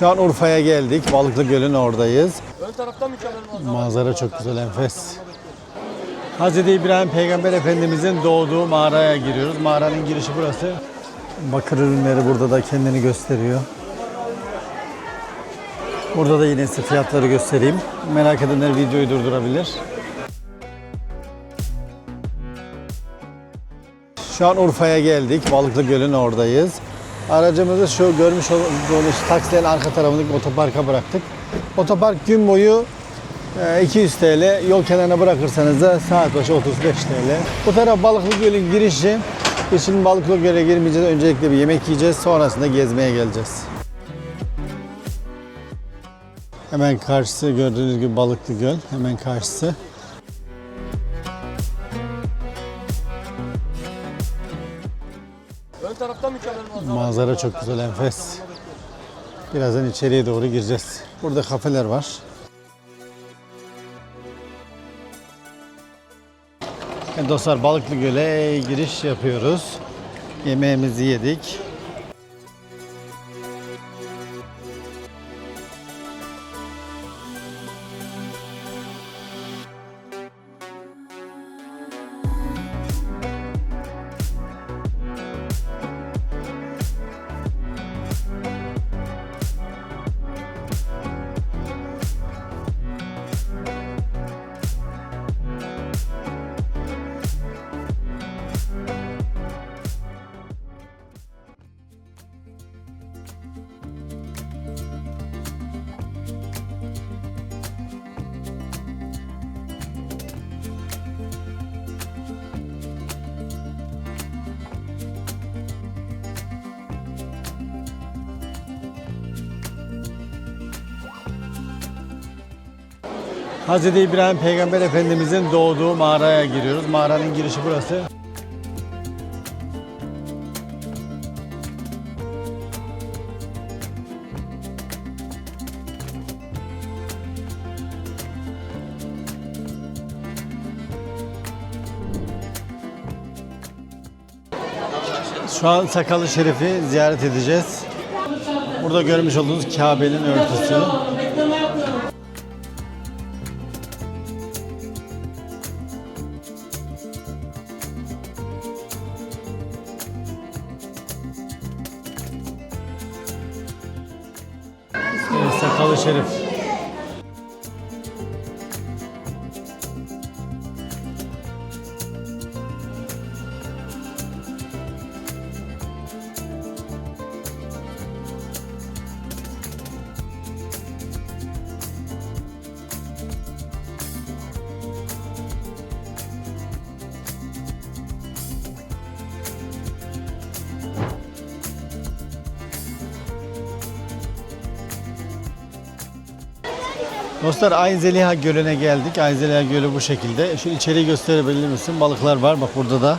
Şu an Urfa'ya geldik. Balıklı Göl'ün oradayız. Ön tarafta mükemmel manzara. Manzara çok güzel, enfes. Hz. İbrahim Peygamber Efendimizin doğduğu mağaraya giriyoruz. Mağaranın girişi burası. Bakır ürünleri burada da kendini gösteriyor. Burada da yine size fiyatları göstereyim. Merak edenler videoyu durdurabilir. Şu an Urfa'ya geldik. Balıklı Göl'ün oradayız. Aracımızı şu görmüş olduğunuz taksilerin arka tarafındaki otoparka bıraktık. Otopark gün boyu e, 200 TL. Yol kenarına bırakırsanız da saat başı 35 TL. Bu taraf Balıklı Göl'ün girişi. Şimdi Balıklı Göl'e girmeyeceğiz. Öncelikle bir yemek yiyeceğiz. Sonrasında gezmeye geleceğiz. Hemen karşısı gördüğünüz gibi Balıklı Göl. Hemen karşısı. Manzara. Çok güzel, enfes. Birazdan içeriye doğru gireceğiz. Burada kafeler var. Evet dostlar Balıklı Göl'e giriş yapıyoruz. Yemeğimizi yedik. Hz. İbrahim Peygamber Efendimizin doğduğu mağaraya giriyoruz. Mağaranın girişi burası. Şu an Sakalı Şerif'i ziyaret edeceğiz. Burada görmüş olduğunuz Kabe'nin örtüsü. Dostlar Ayn Gölü'ne geldik. Ayn Gölü bu şekilde. Şu içeriği gösterebilir misin? Balıklar var. Bak burada da.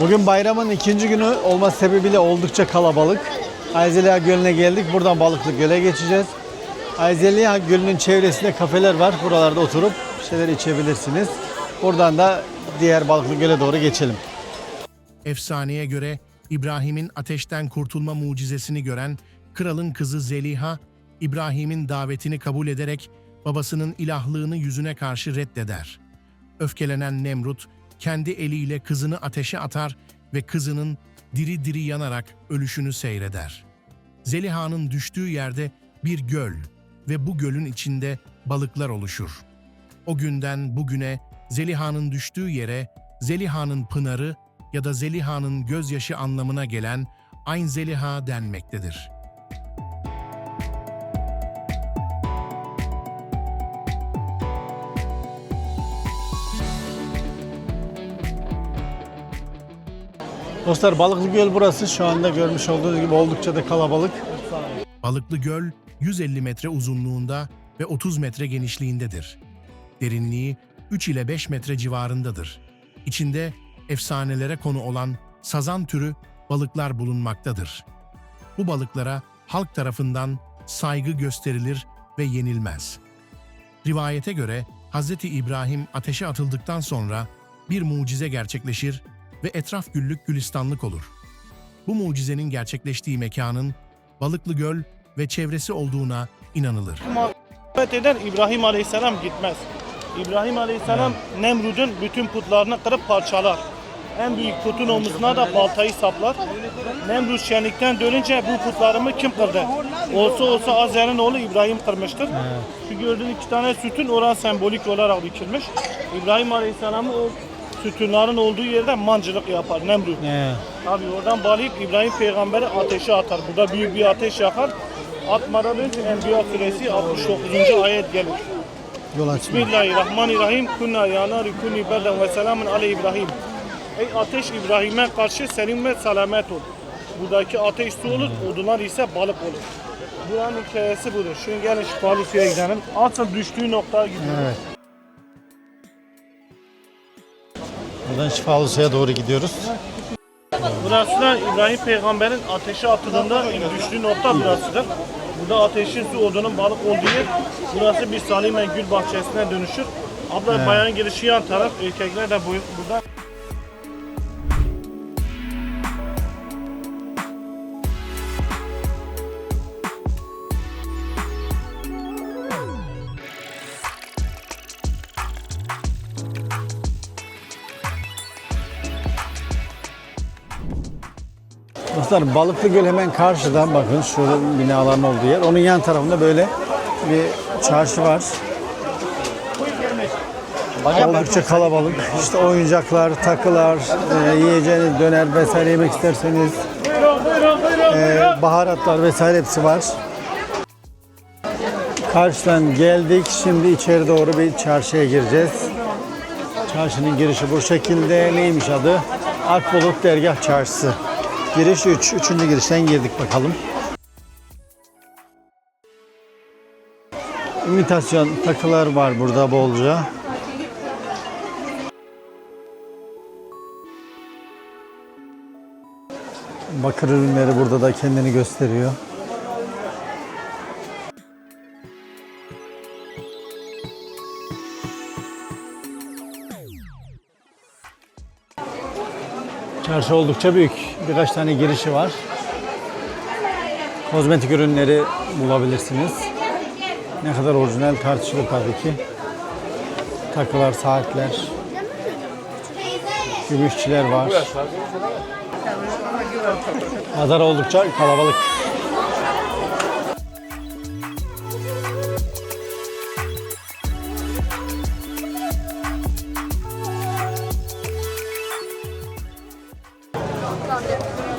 Bugün bayramın ikinci günü olması sebebiyle oldukça kalabalık. Ayn Zeliha Gölü'ne geldik. Buradan Balıklı Göl'e geçeceğiz. Ayn Zeliha Gölü'nün çevresinde kafeler var. Buralarda oturup şeyler içebilirsiniz. Buradan da diğer Balıklı Göl'e doğru geçelim. Efsaneye göre İbrahim'in ateşten kurtulma mucizesini gören kralın kızı Zeliha, İbrahim'in davetini kabul ederek babasının ilahlığını yüzüne karşı reddeder. Öfkelenen Nemrut kendi eliyle kızını ateşe atar ve kızının diri diri yanarak ölüşünü seyreder. Zeliha'nın düştüğü yerde bir göl ve bu gölün içinde balıklar oluşur. O günden bugüne Zeliha'nın düştüğü yere Zeliha'nın pınarı ya da Zeliha'nın gözyaşı anlamına gelen Ayn Zeliha denmektedir. Dostlar Balıklı Göl burası. Şu anda görmüş olduğunuz gibi oldukça da kalabalık. Balıklı Göl 150 metre uzunluğunda ve 30 metre genişliğindedir. Derinliği 3 ile 5 metre civarındadır. İçinde efsanelere konu olan sazan türü balıklar bulunmaktadır. Bu balıklara halk tarafından saygı gösterilir ve yenilmez. Rivayete göre Hz. İbrahim ateşe atıldıktan sonra bir mucize gerçekleşir ve etraf güllük gülistanlık olur. Bu mucizenin gerçekleştiği mekanın Balıklı Göl ve çevresi olduğuna inanılır. muhabbet eder İbrahim Aleyhisselam gitmez. İbrahim Aleyhisselam Nemrud'un bütün putlarını kırıp parçalar. En büyük putun omuzuna da baltayı saplar. Nemrut şenlikten dönünce bu putlarımı kim kırdı? Olsa olsa Azer'in oğlu İbrahim kırmıştır. Şu gördüğün iki tane sütun oran sembolik olarak dikilmiş. İbrahim Aleyhisselam'ı o sütunların olduğu yerde mancılık yapar Nemrut. He. Tabi oradan bağlayıp İbrahim peygamberi ateşe atar. Burada büyük bir ateş yakar. Atmadan önce Enbiya suresi 69. ayet gelir. Yol açma. Bismillahirrahmanirrahim. Kunna ya nari berden ve selamun ale İbrahim. Ey ateş İbrahim'e karşı senin ve selamet ol. Buradaki ateş su olur, odunlar ise balık olur. Buranın hikayesi budur. Şimdi gelin şifalı suya gidelim. Asıl düştüğü noktaya gidiyoruz. Evet. Buradan şifalı suya doğru gidiyoruz. Burası da İbrahim peygamberin ateşe atıldığında düştüğü nokta burasıdır. Burada ateşin su odunun balık olduğu yer. Burası bir salimen gül bahçesine dönüşür. Abla bayan girişi yan taraf, erkekler de bu, burada. Dostlar Balıklı Göl hemen karşıda bakın şu binaların olduğu yer. Onun yan tarafında böyle bir çarşı var. Oldukça kalabalık. İşte oyuncaklar, takılar, e, yiyeceğiniz döner vesaire yemek isterseniz e, baharatlar vesaire hepsi var. Karşıdan geldik. Şimdi içeri doğru bir çarşıya gireceğiz. Çarşının girişi bu şekilde. Neymiş adı? Akbulut Dergah Çarşısı. Giriş 3. Üçüncü girişten girdik bakalım. İmitasyon takılar var burada bolca. Bakır ürünleri burada da kendini gösteriyor. Çarşı oldukça büyük. Birkaç tane girişi var. Kozmetik ürünleri bulabilirsiniz. Ne kadar orijinal tartışılır tabii ki. Takılar, saatler. Gümüşçüler var. Pazar oldukça kalabalık.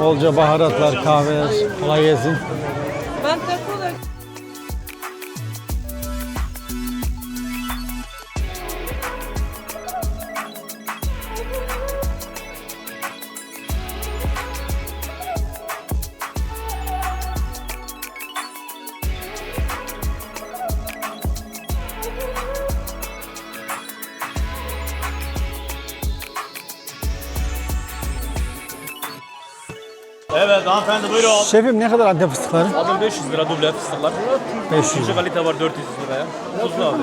Bolca baharatlar, kahveler. Kolay gelsin. Ben takı Evet hanımefendi buyurun. Şefim ne kadar antep fıstıkları? Abi 500 lira duble fıstıklar. 500. Üçüncü kalite var 400 liraya. Tuzlu abi.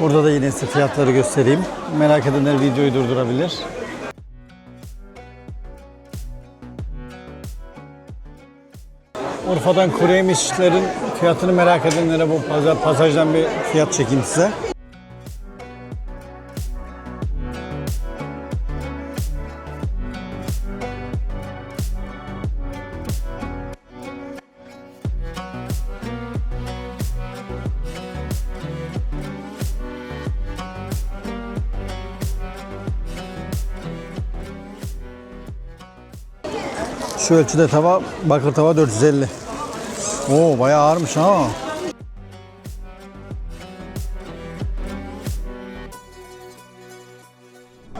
Burada da yine size fiyatları göstereyim. Merak edenler videoyu durdurabilir. Urfa'dan kuru yemişlerin fiyatını merak edenlere bu pazar, pasajdan bir fiyat çekeyim size. Şu ölçüde tava, bakır tava 450. Oo bayağı ağırmış ha.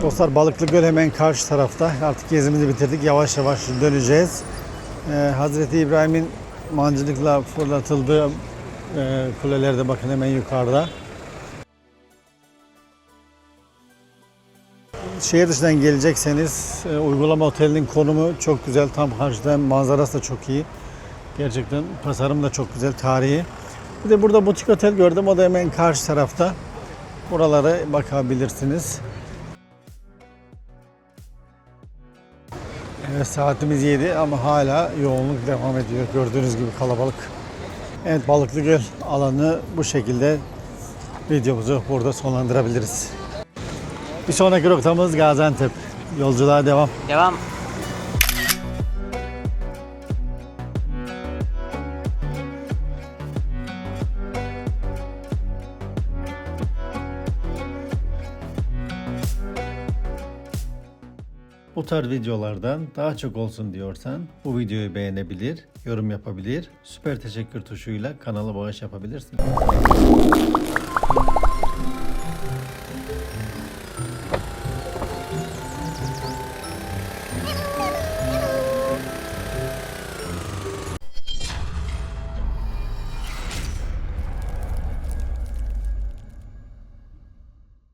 Dostlar Balıklı Göl hemen karşı tarafta. Artık gezimizi bitirdik. Yavaş yavaş döneceğiz. Ee, Hazreti İbrahim'in mancılıkla fırlatıldığı e, kuleler de bakın hemen yukarıda. Şehir dışından gelecekseniz e, uygulama otelinin konumu çok güzel. Tam karşıda manzarası da çok iyi. Gerçekten tasarım da çok güzel, tarihi. Bir de burada butik otel gördüm. O da hemen karşı tarafta. Buralara bakabilirsiniz. Evet saatimiz 7 ama hala yoğunluk devam ediyor. Gördüğünüz gibi kalabalık. Evet Balıklı Göl alanı bu şekilde videomuzu burada sonlandırabiliriz. Bir sonraki rotamız Gaziantep. Yolculuğa devam. Devam. Bu tarz videolardan daha çok olsun diyorsan bu videoyu beğenebilir, yorum yapabilir, süper teşekkür tuşuyla kanala bağış yapabilirsin.